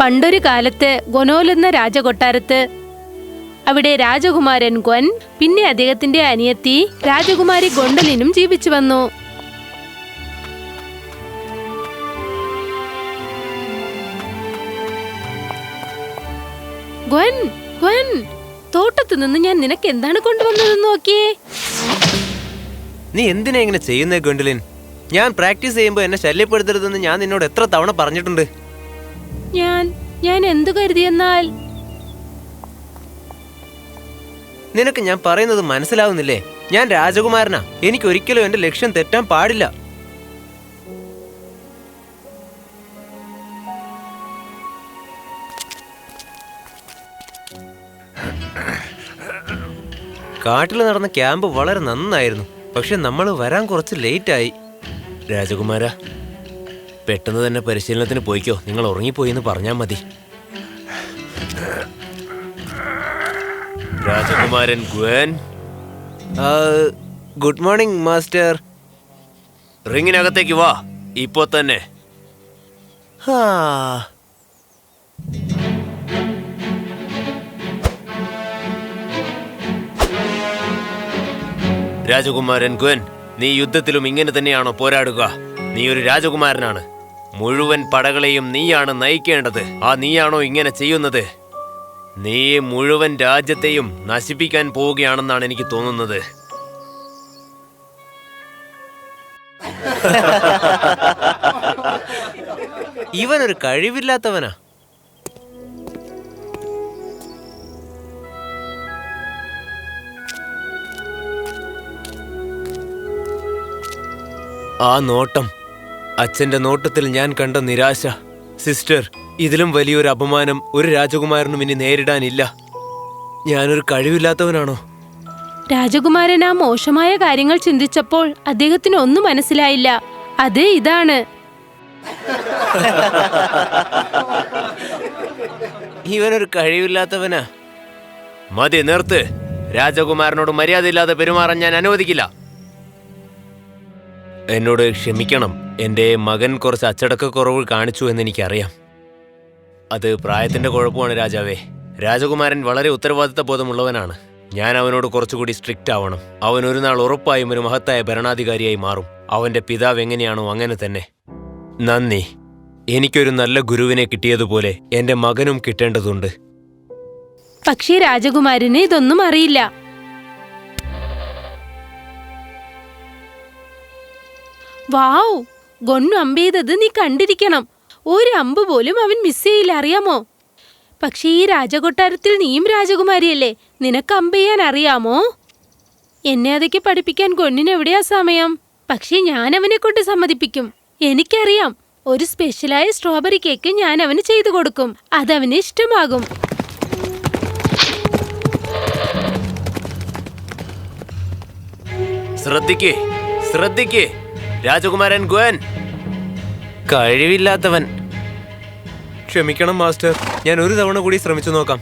പണ്ടൊരു കാലത്ത് ഗൊനോൽ എന്ന രാജകൊട്ടാരത്ത് അവിടെ രാജകുമാരൻ ഗൊൻ പിന്നെ അദ്ദേഹത്തിന്റെ അനിയത്തി രാജകുമാരി ഗൊണ്ടലിനും ജീവിച്ചു വന്നു. ഗൊൻ ഗൊൻ തോട്ടത്തു നിന്ന് ഞാൻ നിനക്ക് എന്താണ് കൊണ്ടുവന്നതെന്ന് നോക്കിയേ? നീ എന്തിനാ ഇങ്ങനെ ചെയ്യുന്നേ ഗൊണ്ടലിൻ? ഞാൻ പ്രാക്ടീസ് ചെയ്യുമ്പോൾ എന്നെ ശല്യപ്പെടുത്തരുതെന്ന് ഞാൻ നിന്നോട് എത്ര തവണ പറഞ്ഞിട്ടുണ്ട്. ഞാൻ ഞാൻ എന്തു കരുതിയെന്നാൽ നിനക്ക് ഞാൻ പറയുന്നത് മനസ്സിലാവുന്നില്ലേ? ഞാൻ രാജകുമാരനാ. എനിക്ക് ഒരിക്കലും എന്റെ ലക്ഷ്യം തെറ്റാൻ പാടില്ല. കാട്ടിൽ നടന്ന ക്യാമ്പ് വളരെ നന്നായിരുന്നു. പക്ഷെ നമ്മൾ വരാൻ കുറച്ച് ലേറ്റായി. രാജകുമാര പെട്ടെന്ന് തന്നെ പരിശീലനത്തിന് പോയിക്കോ. നിങ്ങൾ ഉറങ്ങിപ്പോയി എന്ന് പറഞ്ഞാൽ മതി. രാജകുമാരൻ ഗുവൻ ഗുഡ് മോർണിംഗ് മാസ്റ്റർ. റിങ്ങിനകത്തേക്ക് വാ. ഇപ്പോ തന്നെ. രാജകുമാരൻ ഗുവൻ നീ യുദ്ധത്തിലും ഇങ്ങനെ തന്നെയാണോ പോരാടുക? നീ ഒരു രാജകുമാരനാണ്. മുഴുവൻ പടകളെയും നീയാണ് നയിക്കേണ്ടത്. ആ നീയാണോ ഇങ്ങനെ ചെയ്യുന്നത്? നീ മുഴുവൻ രാജ്യത്തെയും നശിപ്പിക്കാൻ പോവുകയാണെന്നാണ് എനിക്ക് തോന്നുന്നത്. ഇവനൊരു കഴിവില്ലാത്തവനാ. ആ നോട്ടം അച്ഛന്റെ നോട്ടത്തിൽ ഞാൻ കണ്ട നിരാശ. സിസ്റ്റർ ഇതിലും വലിയൊരു അപമാനം ഒരു രാജകുമാരനും ഇനി നേരിടാനില്ല. ഞാനൊരു കഴിവില്ലാത്തവനാണോ? രാജകുമാരൻ ആ മോശമായ കാര്യങ്ങൾ ചിന്തിച്ചപ്പോൾ അദ്ദേഹത്തിന് ഒന്നും മനസ്സിലായില്ല. അത് ഇതാണ്. ഇവനൊരു കഴിവില്ലാത്തവനാ. മതി നിർത്ത്. രാജകുമാരനോട് മര്യാദയില്ലാതെ പെരുമാറാൻ ഞാൻ അനുവദിക്കില്ല. എന്നോട് ക്ഷമിക്കണം. എന്റെ മകൻ കുറച്ച് അച്ചടക്കക്കുറവ് കാണിച്ചു എന്ന് എനിക്കറിയാം. അത് പ്രായത്തിന്റെ കുഴപ്പമാണ് രാജാവേ. രാജകുമാരൻ വളരെ ഉത്തരവാദിത്ത ബോധമുള്ളവനാണ്. ഞാൻ അവനോട് കുറച്ചുകൂടി സ്ട്രിക്റ്റ് ആവണം. അവൻ ഒരു നാൾ ഉറപ്പായും ഒരു മഹത്തായ ഭരണാധികാരിയായി മാറും. അവന്റെ പിതാവ് എങ്ങനെയാണോ അങ്ങനെ തന്നെ. നന്ദി. എനിക്കൊരു നല്ല ഗുരുവിനെ കിട്ടിയതുപോലെ എന്റെ മകനും കിട്ടേണ്ടതുണ്ട്. പക്ഷേ രാജകുമാരന് ഇതൊന്നും അറിയില്ല. വാവ് ഗൊണ്ണു അമ്പെയ്തത് നീ കണ്ടിരിക്കണം. ഒരു അമ്പ് പോലും അവൻ മിസ് ചെയ്യില്ല അറിയാമോ? പക്ഷേ ഈ രാജകൊട്ടാരത്തിൽ നീയും രാജകുമാരിയല്ലേ? നിനക്ക് അമ്പ് ചെയ്യാൻ അറിയാമോ? എന്നെ അതൊക്കെ പഠിപ്പിക്കാൻ ഗൊണ്ണിനെവിടെയാ സമയം? പക്ഷേ ഞാൻ അവനെ കൊണ്ട് സമ്മതിപ്പിക്കും. എനിക്കറിയാം ഒരു സ്പെഷ്യലായ സ്ട്രോബെറി കേക്ക് ഞാൻ അവന് ചെയ്തു കൊടുക്കും. അതവന് ഇഷ്ടമാകും. ശ്രദ്ധിക്കേ ശ്രദ്ധിക്കേ. രാജകുമാരൻ ഗുവൻ കഴിവില്ലാത്തവൻ. ക്ഷമിക്കണം മാസ്റ്റർ. ഞാൻ ഒരു തവണ കൂടി ശ്രമിച്ചു നോക്കാം.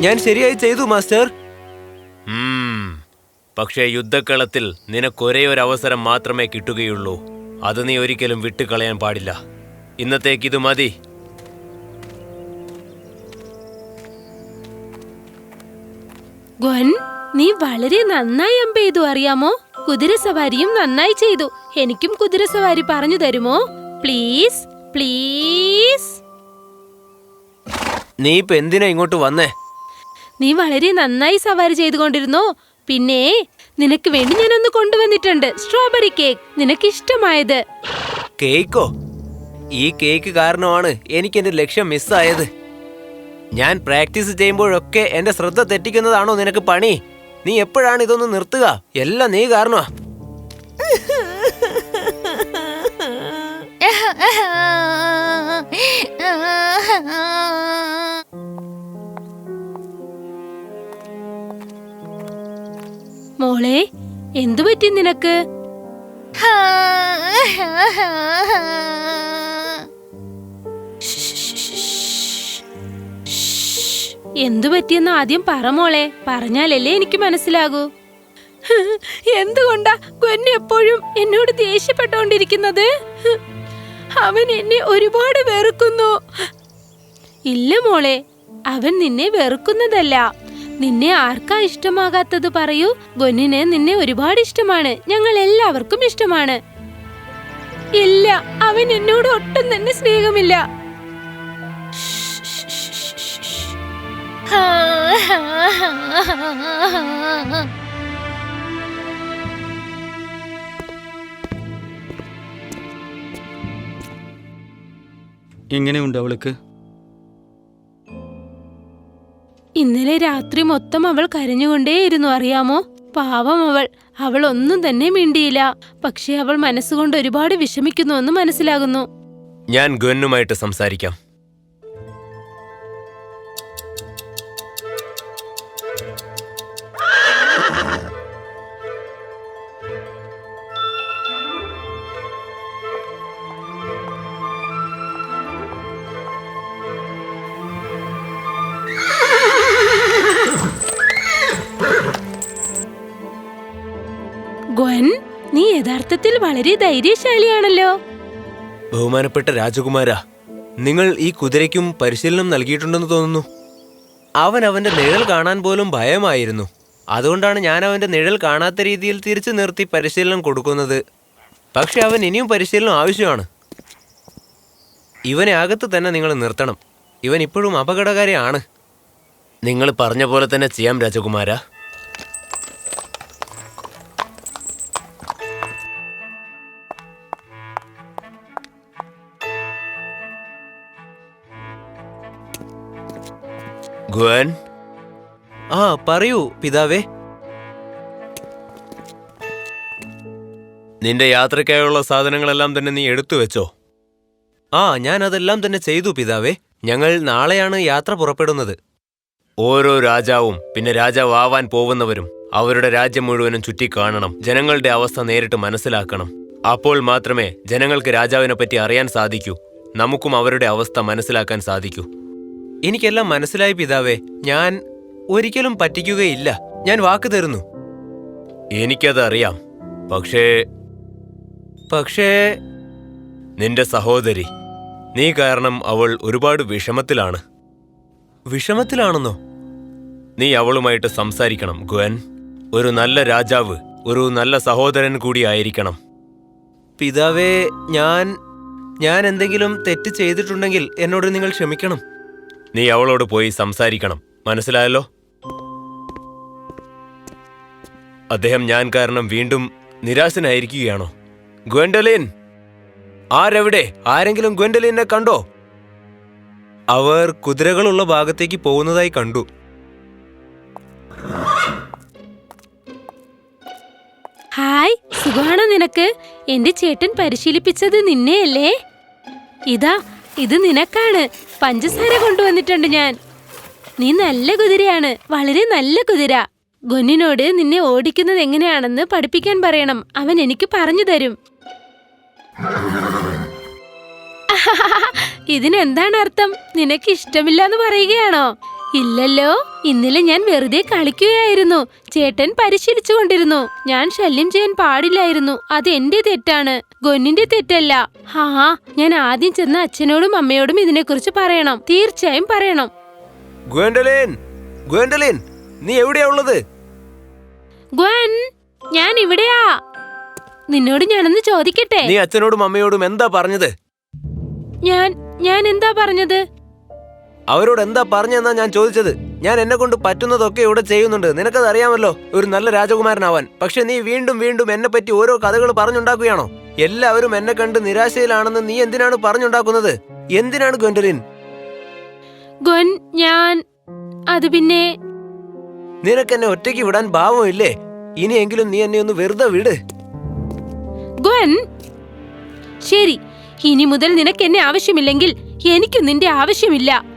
ഞാൻ ശരിയായി ചെയ്തു മാസ്റ്റർ. പക്ഷേ യുദ്ധക്കളത്തിൽ നിനക്കൊരേ ഒരു അവസരം മാത്രമേ കിട്ടുകയുള്ളൂ. അത് നീ ഒരിക്കലും വിട്ടുകളയാൻ പാടില്ല. ഇന്നത്തേക്ക് ഇത് മതി. ഗുൻ നീ വളരെ നന്നായി അമ്പ ചെയ്തു അറിയാമോ? കുതിര സവാരിയും നന്നായി ചെയ്തു. എനിക്കും കുതിര സവാരി പറഞ്ഞു തരുമോ? Please please. നീ ഇപ്പൊ എന്തിനാ ഇങ്ങോട്ട് വന്നേ? നീ വളരെ നന്നായി സവാരി ചെയ്തുകൊണ്ടിരുന്നോ? പിന്നെ നിനക്ക് വേണ്ടി ഞാനൊന്ന് കൊണ്ടുവന്നിട്ടുണ്ട് സ്ട്രോബെറി കേക്ക്. നിനക്ക് ഇഷ്ടമായത് കേക്കോ? ഈ കേക്ക് കാരണമാണ് എനിക്ക് എന്റെ ലക്ഷ്യം മിസ്സായത്. ഞാൻ പ്രാക്ടീസ് ചെയ്യുമ്പോഴൊക്കെ എന്റെ ശ്രദ്ധ തെറ്റിക്കുന്നതാണോ നിനക്ക് പണി? നീ എപ്പോഴാണ് ഇതൊന്ന് നിർത്തുക? എല്ലാം നീ കാരണമാ മോളെ എന്തു പറ്റി നിനക്ക്? എന്തു പറ്റിയെന്ന് ആദ്യം പറ മോളെ. പറഞ്ഞാലല്ലേ എനിക്ക് മനസ്സിലാകൂ. എന്തുകൊണ്ടാ ഗൊന്നു എപ്പോഴും എന്നോട് ദേഷ്യപ്പെട്ടോണ്ടിരിക്കുന്നത് അവൻ എന്നെ ഒരുപാട് വെറുക്കുന്നു. ഇല്ല മോളെ അവൻ നിന്നെ വെറുക്കുന്നതല്ല. നിന്നെ ആർക്കാ ഇഷ്ടമാകാത്തത് പറയൂ. ഗൊന്നിന് നിന്നെ ഒരുപാട് ഇഷ്ടമാണ്. ഞങ്ങൾ എല്ലാവർക്കും ഇഷ്ടമാണ്. ഇല്ല അവൻ എന്നോട് ഒട്ടും തന്നെ സ്നേഹമില്ല. എങ്ങനെയുണ്ട് അവൾക്ക്? ഇന്നലെ രാത്രി മൊത്തം അവൾ കരഞ്ഞുകൊണ്ടേയിരുന്നു അറിയാമോ? പാവം അവൾ. അവൾ ഒന്നും തന്നെ മിണ്ടിയില്ല. പക്ഷേ അവൾ മനസ്സുകൊണ്ട് ഒരുപാട് വിഷമിക്കുന്നുവെന്ന് മനസ്സിലാകുന്നു. ഞാൻ ഗുവനുമായിട്ട് സംസാരിക്കാം. ഗ്വൻ നീ യഥാർത്ഥത്തിൽ വളരെ ധൈര്യശാലിയാണല്ലോ. ബഹുമാനപ്പെട്ട രാജകുമാര നിങ്ങൾ ഈ കുതിരയ്ക്കും പരിശീലനം നൽകിയിട്ടുണ്ടെന്ന് തോന്നുന്നു. അവൻ അവന്റെ നിഴൽ കാണാൻ പോലും ഭയമായിരുന്നു. അതുകൊണ്ടാണ് ഞാൻ അവന്റെ നിഴൽ കാണാത്ത രീതിയിൽ തിരിച്ചു നിർത്തി പരിശീലനം കൊടുക്കുന്നത്. പക്ഷെ അവൻ ഇനിയും പരിശീലനം ആവശ്യമാണ്. ഇവനെ അകത്ത് തന്നെ നിങ്ങൾ നിർത്തണം. ഇവൻ ഇപ്പോഴും അപകടകാരിയാണ്. നിങ്ങൾ പറഞ്ഞ പോലെ തന്നെ ചെയ്യാം രാജകുമാര. ഗുവൻ ആ പറയൂ പിതാവേ. നിന്റെ യാത്രയ്ക്കായുള്ള സാധനങ്ങളെല്ലാം തന്നെ നീ എടുത്തു വെച്ചോ? ആ ഞാൻ അതെല്ലാം തന്നെ ചെയ്തു പിതാവേ. ഞങ്ങൾ നാളെയാണ് യാത്ര പുറപ്പെടുന്നത്. ഓരോ രാജാവും പിന്നെ രാജാവ് ആവാൻ പോകുന്നവരും അവരുടെ രാജ്യം മുഴുവനും ചുറ്റിക്കാണണം ജനങ്ങളുടെ അവസ്ഥ നേരിട്ട് മനസ്സിലാക്കണം. അപ്പോൾ മാത്രമേ ജനങ്ങൾക്ക് രാജാവിനെ പറ്റി അറിയാൻ സാധിക്കൂ നമുക്കും അവരുടെ അവസ്ഥ മനസ്സിലാക്കാൻ സാധിക്കൂ. എനിക്കെല്ലാം മനസ്സിലായി പിതാവേ. ഞാൻ ഒരിക്കലും പറ്റിക്കുകയില്ല. ഞാൻ വാക്ക് തരുന്നു. എനിക്കതറിയാം. പക്ഷേ പക്ഷേ നിന്റെ സഹോദരി നീ കാരണം അവൾ ഒരുപാട് വിഷമത്തിലാണ്. വിഷമത്തിലാണെന്നോ? നീ അവളുമായിട്ട് സംസാരിക്കണം ഗുൻ ഒരു നല്ല രാജാവ് ഒരു നല്ല സഹോദരൻ കൂടി ആയിരിക്കണം. പിതാവേ ഞാൻ ഞാൻ എന്തെങ്കിലും തെറ്റ് ചെയ്തിട്ടുണ്ടെങ്കിൽ എന്നോട് നിങ്ങൾ ക്ഷമിക്കണം. നീ അവളോട് പോയി സംസാരിക്കണം. മനസ്സിലായല്ലോ? അദ്ദേഹം ഞാൻ കാരണം വീണ്ടും നിരാശനായിരിക്കുകയാണോ? ഗ്വൻഡലിൻ! ആരെവിടെ? ആരെങ്കിലും ഗ്വൻഡലിനെ കണ്ടോ? അവർ കുതിരകളുള്ള ഭാഗത്തേക്ക് പോകുന്നതായി കണ്ടു. ഹായ് സുഖമാണോ നിനക്ക്? എന്റെ ചേട്ടൻ പരിശീലിപ്പിച്ചത് നിന്നെയല്ലേ? ഇതാ ഇത് നിനക്കാണ്. പഞ്ചസാര കൊണ്ടുവന്നിട്ടുണ്ട് ഞാൻ. നീ നല്ല കുതിരയാണ്. വളരെ നല്ല കുതിര. ഗൊന്നിനോട് നിന്നെ ഓടിക്കുന്നത് എങ്ങനെയാണെന്ന് പഠിപ്പിക്കാൻ പറയണം. അവൻ എനിക്ക് പറഞ്ഞു തരും. ഇതിനെന്താണ് അർത്ഥം? നിനക്ക് ഇഷ്ടമില്ലെന്ന് പറയുകയാണോ? ഇല്ലല്ലോ ഇന്നലെ ഞാൻ വെറുതെ കളിക്കുകയായിരുന്നു. ചേട്ടൻ പരിശീലിച്ചു കൊണ്ടിരുന്നു. ഞാൻ ശല്യം ചെയ്യാൻ പാടില്ലായിരുന്നു. അത് എന്റെ തെറ്റാണ്. ഗൊന്നിന്റെ തെറ്റല്ല. ഹാ ഞാൻ ആദ്യം ചെന്ന് അച്ഛനോടും അമ്മയോടും ഇതിനെക്കുറിച്ച് പറയണം. തീർച്ചയായും പറയണം. ഗ്വൻഡലിൻ ഗ്വൻഡലിൻ നീ എവിടെയാ ഉള്ളത്? ഗ്വൻ ഞാൻ ഇവിടെയാ. നിന്നോട് ഞാനൊന്ന് ചോദിക്കട്ടെ? നീ അച്ഛനോടും അമ്മയോടും എന്താ പറഞ്ഞത്? ഞാൻ ഞാൻ എന്താ പറഞ്ഞത്? അവരോട് എന്താ പറഞ്ഞെന്നാ ഞാൻ ചോദിച്ചത്. ഞാൻ എന്നെ കൊണ്ട് പറ്റുന്നതൊക്കെ ഇവിടെ ചെയ്യുന്നുണ്ട്. നിനക്കത് അറിയാമല്ലോ ഒരു നല്ല രാജകുമാരനാവാൻ. പക്ഷെ നീ വീണ്ടും വീണ്ടും എന്നെ പറ്റി ഓരോ കഥകൾ പറഞ്ഞുണ്ടാക്കുകയാണോ? എല്ലാവരും എന്നെ കണ്ട് നിരാശയിലാണെന്ന് നീ എന്തിനാണ് പറഞ്ഞുണ്ടാക്കുന്നത്? എന്തിനാണ് ഗൊൻഡലിൻ ഗൊൻ ഞാൻ അത് പിന്നെ നിനക്ക് എന്നെ ഒറ്റയ്ക്ക് വിടാൻ ഭാവമില്ലേ ഇനിയെങ്കിലും നീ എന്നെ ഒന്ന് വെറുതെ വിട്. ഗൊൻ ശരി. ഇനി മുതൽ നിനക്ക് എന്നെ ആവശ്യമില്ലെങ്കിൽ എനിക്കും നിന്റെ ആവശ്യമില്ല.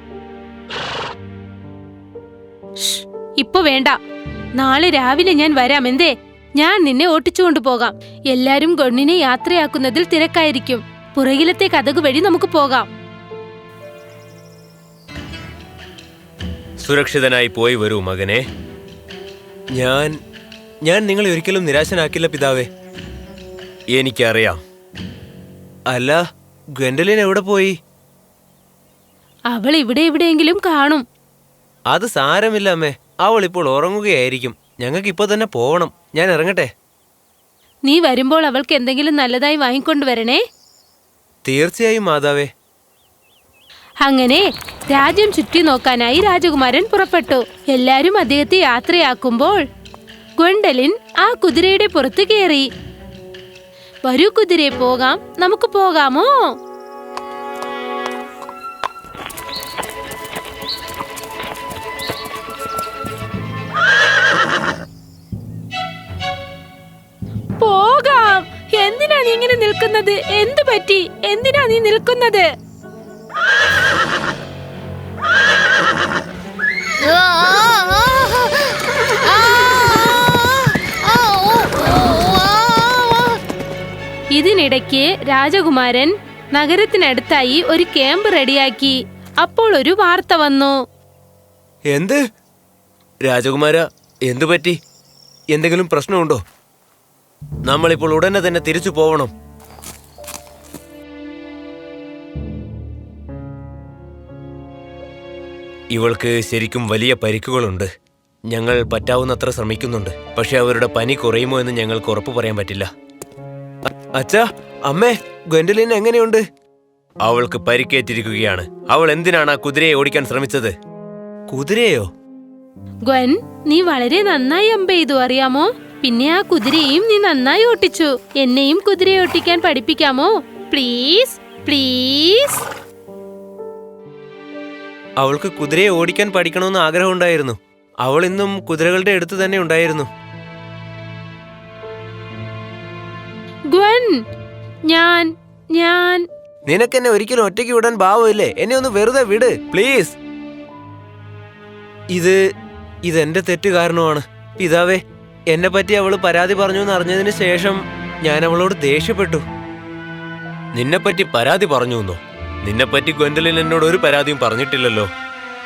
ഇപ്പൊ വേണ്ട. നാളെ രാവിലെ ഞാൻ വരാം എന്തേ? ഞാൻ നിന്നെ ഓട്ടിച്ചുകൊണ്ട് പോകാം. എല്ലാരും ഗണ്ണിനെ യാത്രയാക്കുന്നതിൽ തിരക്കായിരിക്കും. പുറകിലത്തെ കഥകു വഴി നമുക്ക് പോകാം. സുരക്ഷിതനായി പോയി വരൂ മകനെ. ഞാൻ ഞാൻ നിങ്ങളെ ഒരിക്കലും നിരാശനാക്കില്ല പിതാവേ. എനിക്കറിയാം. അല്ല ഗ്വെൻഡലിൻ എവിടെ പോയി? അവൾ ഇവിടെ എവിടെയെങ്കിലും കാണും. അത് സാരമില്ല അമ്മേ. അവൾ ഇപ്പോൾ ഉറങ്ങുകയായിരിക്കും. ഞങ്ങൾക്ക് ഇപ്പൊ തന്നെ പോവണം ഞാൻ ഇറങ്ങട്ടെ? നീ വരുമ്പോൾ അവൾക്ക് എന്തെങ്കിലും നല്ലതായി വാങ്ങിക്കൊണ്ടുവരണേ? തീർച്ചയായും മാതാവേ. അങ്ങനെ രാജ്യം ചുറ്റി നോക്കാനായി രാജകുമാരൻ പുറപ്പെട്ടു. എല്ലാരും അദ്ദേഹത്തെ യാത്രയാക്കുമ്പോൾ ഗൊണ്ടലിൻ ആ കുതിരയുടെ പുറത്ത് കയറി. വരൂ കുതിരയെ പോകാം. നമുക്ക് പോകാമോ? പോകാം. എന്തിനാ നീ ഇങ്ങനെ നിൽക്കുന്നത്? എന്തു പറ്റി? എന്തിനാ നീ നിൽക്കുന്നത്? ഇതിനിടയ്ക്ക് രാജകുമാരൻ നഗരത്തിനടുത്തായി ഒരു ക്യാമ്പ് റെഡിയാക്കി. അപ്പോൾ ഒരു വാർത്ത വന്നു. എന്ത്? രാജകുമാര എന്തു പറ്റി? എന്തെങ്കിലും പ്രശ്നമുണ്ടോ? നമ്മളിപ്പോൾ ഉടനെ തന്നെ തിരിച്ചു പോവണം. ഇവൾക്ക് ശരിക്കും വലിയ പരിക്കുകളുണ്ട്. ഞങ്ങൾ പറ്റാവുന്നത്ര ശ്രമിക്കുന്നുണ്ട്. പക്ഷെ അവരുടെ പനി കുറയുമോ എന്ന് ഞങ്ങൾക്ക് ഉറപ്പു പറയാൻ പറ്റില്ല. അച്ഛാ അമ്മേ ഗ്വെൻഡലിൻ എങ്ങനെയുണ്ട്? അവൾക്ക് പരിക്കേറ്റിരിക്കുകയാണ്. അവൾ എന്തിനാണ് ആ കുതിരയെ ഓടിക്കാൻ ശ്രമിച്ചത്? കുതിരയോ? ഗ്വൻ നീ വളരെ നന്നായി അമ്പെയ്തു അറിയാമോ? പിന്നെ ആ കുതിരയും നീ നന്നായി ഓട്ടിച്ചു. എന്നെയും കുതിര ഓട്ടിക്കാൻ പഠിപ്പിക്കാമോ? Please please. അവൾക്ക് കുതിരയെ ഓടിക്കാൻ പഠിക്കണമെന്ന് ആഗ്രഹമുണ്ടായിരുന്നു. അവൾ ഇന്നും കുതിരകളുടെ അടുത്ത് തന്നെ ഉണ്ടായിരുന്നു. ഞാൻ ഞാൻ ഞാൻ. നിനക്കെന്നെ ഒരിക്കലും ഒറ്റയ്ക്ക് വിടാൻ ഭാവമില്ലേ എന്നെ ഒന്ന് വെറുതെ വിട് പ്ലീസ്. ഇത് ഇതെന്റെ തെറ്റ് കാരണമാണ്. പിതാവേ എന്നെ പറ്റി അവൾ പരാതി പറഞ്ഞു എന്ന് അറിഞ്ഞതിന് ശേഷം ഞാൻ അവളോട് ദേഷ്യപ്പെട്ടു. നിന്നെപ്പറ്റി പരാതി പറഞ്ഞു എന്നോ നിന്നെപ്പറ്റി ഗ്വൻഡലിൻ എന്നോട് ഒരു പരാതിയും പറഞ്ഞിട്ടില്ലല്ലോ.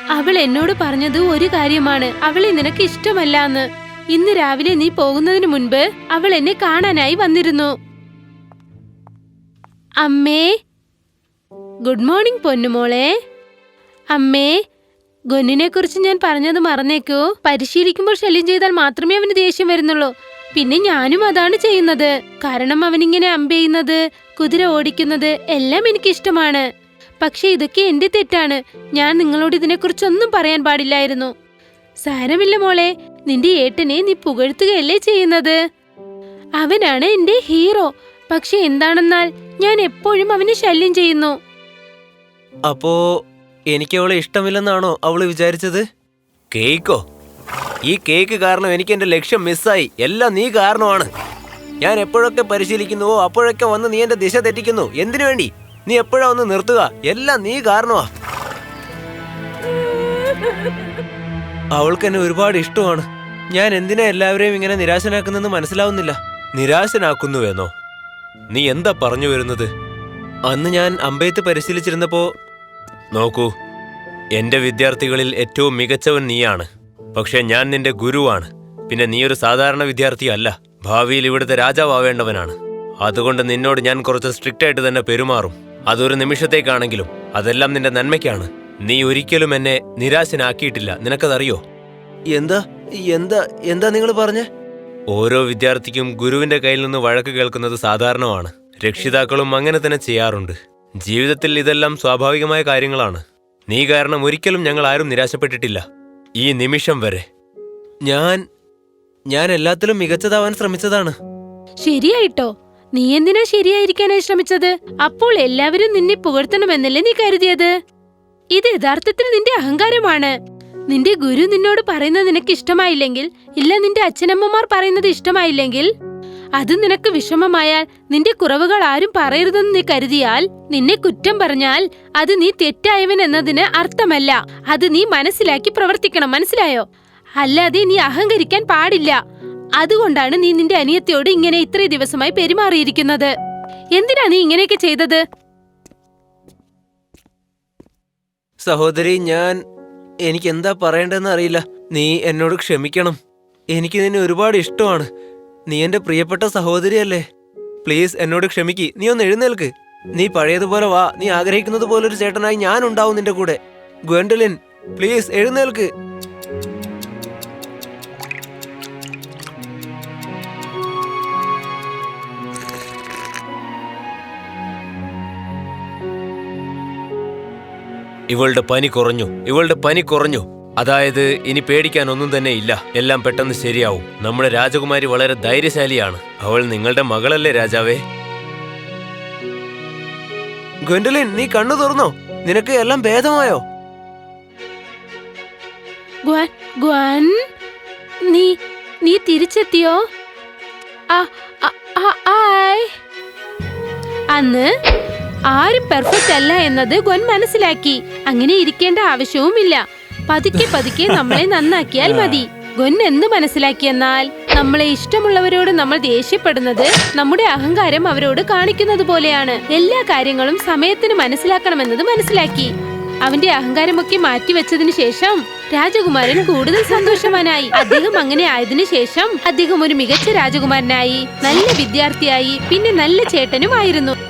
അവൾ എന്നോട് പറഞ്ഞത് ഒരു കാര്യമാണ്. അവളെ നിനക്ക് ഇഷ്ടമല്ല എന്ന് ഇന്ന് രാവിലെ നീ പോകുന്നതിന് മുൻപ് അവൾ എന്നെ കാണാനായി വന്നിരുന്നു. അമ്മേ. ഗുഡ് മോർണിംഗ് പൊന്നുമോളെ. അമ്മേ ഗൊന്നിനെ കുറിച്ച് ഞാൻ പറഞ്ഞത് മറന്നേക്കോ. പരിശീലിക്കുമ്പോൾ ശല്യം ചെയ്താൽ മാത്രമേ അവന് ദേഷ്യം വരുന്നുള്ളൂ. പിന്നെ ഞാനും അതാണ് ചെയ്യുന്നത്. കാരണം അവനിങ്ങനെ അമ്പെയ്യുന്നത് കുതിര ഓടിക്കുന്നത് എല്ലാം എനിക്ക് ഇഷ്ടമാണ് പക്ഷെ ഇതൊക്കെ എന്റെ തെറ്റാണ്. ഞാൻ നിങ്ങളോട് ഇതിനെക്കുറിച്ചൊന്നും പറയാൻ പാടില്ലായിരുന്നു. സാരമില്ല മോളെ. നിന്റെ ഏട്ടനെ നീ പുകഴ്ത്തുകയല്ലേ ചെയ്യുന്നത്? അവനാണ് എന്റെ ഹീറോ. പക്ഷെ എന്താണെന്നാൽ ഞാൻ എപ്പോഴും അവനെ ശല്യം ചെയ്യുന്നു. അപ്പോ എനിക്ക് അവളെ ഇഷ്ടമില്ലെന്നാണോ അവൾ വിചാരിച്ചത്? കേക്കോ ഈ കേക്ക് കാരണം എനിക്ക് എന്റെ ലക്ഷ്യം മിസ്സായി. എല്ലാം നീ കാരണമാണ്. ഞാൻ എപ്പോഴൊക്കെ പരിശീലിക്കുന്നുവോ അപ്പോഴൊക്കെ വന്ന് നീ എന്റെ ദിശ തെറ്റിക്കുന്നു. എന്തിനു വേണ്ടി? നീ എപ്പോഴാ ഒന്ന് നിർത്തുക? എല്ലാം നീ കാരണമാ. അവൾക്ക് എന്നെ ഒരുപാട് ഇഷ്ടമാണ്. ഞാൻ എന്തിനാ എല്ലാവരെയും ഇങ്ങനെ നിരാശനാക്കുന്നെന്ന് മനസ്സിലാവുന്നില്ല. നിരാശനാക്കുന്നുവെന്നോ? നീ എന്താ പറഞ്ഞു വരുന്നത്? അന്ന് ഞാൻ അമ്പയത്ത് പരിശീലിച്ചിരുന്നപ്പോ നോക്കൂ എന്റെ വിദ്യാർത്ഥികളിൽ ഏറ്റവും മികച്ചവൻ നീയാണ്. പക്ഷെ ഞാൻ നിന്റെ ഗുരുവാണ്. പിന്നെ നീ ഒരു സാധാരണ വിദ്യാർത്ഥിയല്ല ഭാവിയിൽ ഇവിടുത്തെ രാജാവാവേണ്ടവനാണ്. അതുകൊണ്ട് നിന്നോട് ഞാൻ കുറച്ച് സ്ട്രിക്റ്റ് ആയിട്ട് തന്നെ പെരുമാറും. അതൊരു നിമിഷത്തേക്കാണെങ്കിലും അതെല്ലാം നിന്റെ നന്മയ്ക്കാണ്. നീ ഒരിക്കലും എന്നെ നിരാശനാക്കിയിട്ടില്ല. നിനക്കതറിയോ? എന്താ? എന്താ? എന്താ നിങ്ങൾ പറഞ്ഞ? ഓരോ വിദ്യാർത്ഥിക്കും ഗുരുവിന്റെ കയ്യിൽ നിന്ന് വഴക്ക് കേൾക്കുന്നത് സാധാരണമാണ്. രക്ഷിതാക്കളും അങ്ങനെ തന്നെ ചെയ്യാറുണ്ട്. ജീവിതത്തിൽ ഇതെല്ലാം സ്വാഭാവികമായ കാര്യങ്ങളാണ്. നീ കാരണം ഒരിക്കലും ഞങ്ങൾ ആരും നിരാശപ്പെട്ടിട്ടില്ല. ഈ നിമിഷം വരെ. ഞാൻ ഞാൻ എല്ലാത്തിലും മികച്ചതാവാൻ ശ്രമിച്ചതാണ്. ശരിയായിട്ടോ? നീ എന്തിനാ ശരിയായിരിക്കാനായി ശ്രമിച്ചത്? അപ്പോൾ എല്ലാവരും നിന്നെ പുകഴ്ത്തണമെന്നല്ലേ നീ കരുതിയത്? ഇത് യഥാർത്ഥത്തിൽ നിന്റെ അഹങ്കാരമാണ്. നിന്റെ ഗുരു നിന്നോട് പറയുന്നത് നിനക്ക് ഇഷ്ടമായില്ലെങ്കിൽ ഇല്ല നിന്റെ അച്ഛനമ്മമാർ പറയുന്നത് ഇഷ്ടമായില്ലെങ്കിൽ അത് നിനക്ക് വിഷമമായാൽ നിന്റെ കുറവുകൾ ആരും പറയരുതെന്ന് നീ കരുതിയാൽ നിന്നെ കുറ്റം പറഞ്ഞാൽ അത് നീ തെറ്റായവൻ എന്നതിന് അർത്ഥമല്ല. അത് നീ മനസ്സിലാക്കി പ്രവർത്തിക്കണം മനസ്സിലായോ? അല്ലാതെ നീ അഹങ്കരിക്കാൻ പാടില്ല. അതുകൊണ്ടാണ് നീ നിന്റെ അനിയത്തിയോട് ഇങ്ങനെ ഇത്ര ദിവസമായി പെരുമാറിയിരിക്കുന്നത്. എന്തിനാ നീ ഇങ്ങനെയൊക്കെ ചെയ്തത്? സഹോദരി ഞാൻ എനിക്ക് എന്താ പറയേണ്ടതെന്ന് അറിയില്ല. നീ എന്നോട് ക്ഷമിക്കണം. എനിക്ക് നിന്നെ ഒരുപാട് ഇഷ്ടമാണ്. നീ എന്റെ പ്രിയപ്പെട്ട സഹോദരിയല്ലേ? പ്ലീസ് എന്നോട് ക്ഷമിക്ക്. നീ ഒന്ന് എഴുന്നേൽക്ക്. നീ പഴയതുപോലെ വാ. നീ ആഗ്രഹിക്കുന്നത് പോലെ ഒരു ചേട്ടനായി ഞാൻ ഉണ്ടാവും നിന്റെ കൂടെ. ഗ്വൻഡലിൻ പ്ലീസ് എഴുന്നേൽക്ക്. ഇവളുടെ പനി കുറഞ്ഞു. ഇവളുടെ പനി കുറഞ്ഞു. അതായത് ഇനി പേടിക്കാൻ ഒന്നും തന്നെ ഇല്ല. എല്ലാം പെട്ടെന്ന് ശരിയാവും. നമ്മുടെ രാജകുമാരി വളരെ ധൈര്യശാലിയാണ്. അവൾ നിങ്ങളുടെ മകളല്ലേ രാജാവേ? ഗുണ്ടലിൻ നീ കണ്ണു തുറന്നോ? നിനക്ക് എല്ലാം ഭേദമായോ? ഗ്വൻ ഗ്വൻ നീ നീ തിരിച്ചെത്തിയോ? ആ, ആ, ആ, ആയ്. അന്ന് ആരും പെർഫെക്റ്റ് അല്ല എന്നത് ഗ്വൻ മനസ്സിലാക്കി. അങ്ങനെ ഇരിക്കേണ്ട ആവശ്യവുമില്ല. പതുക്കെ പതുക്കെ നമ്മളെ നന്നാക്കിയാൽ മതി. ഗുൻ എന്ന് മനസ്സിലാക്കിയെന്നാൽ നമ്മളെ ഇഷ്ടമുള്ളവരോട് നമ്മൾ ദേഷ്യപ്പെടുന്നത് നമ്മുടെ അഹങ്കാരം അവരോട് കാണിക്കുന്നത് പോലെയാണ്. എല്ലാ കാര്യങ്ങളും സമയത്തിന് മനസ്സിലാക്കണമെന്നത് മനസ്സിലാക്കി. അവന്റെ അഹങ്കാരമൊക്കെ മാറ്റിവെച്ചതിനു ശേഷം രാജകുമാരൻ കൂടുതൽ സന്തോഷവാനായി. അദ്ദേഹം അങ്ങനെ ആയതിനു ശേഷം അദ്ദേഹം ഒരു മികച്ച രാജകുമാരനായി. നല്ല വിദ്യാർത്ഥിയായി. പിന്നെ നല്ല ചേട്ടനുമായിരുന്നു.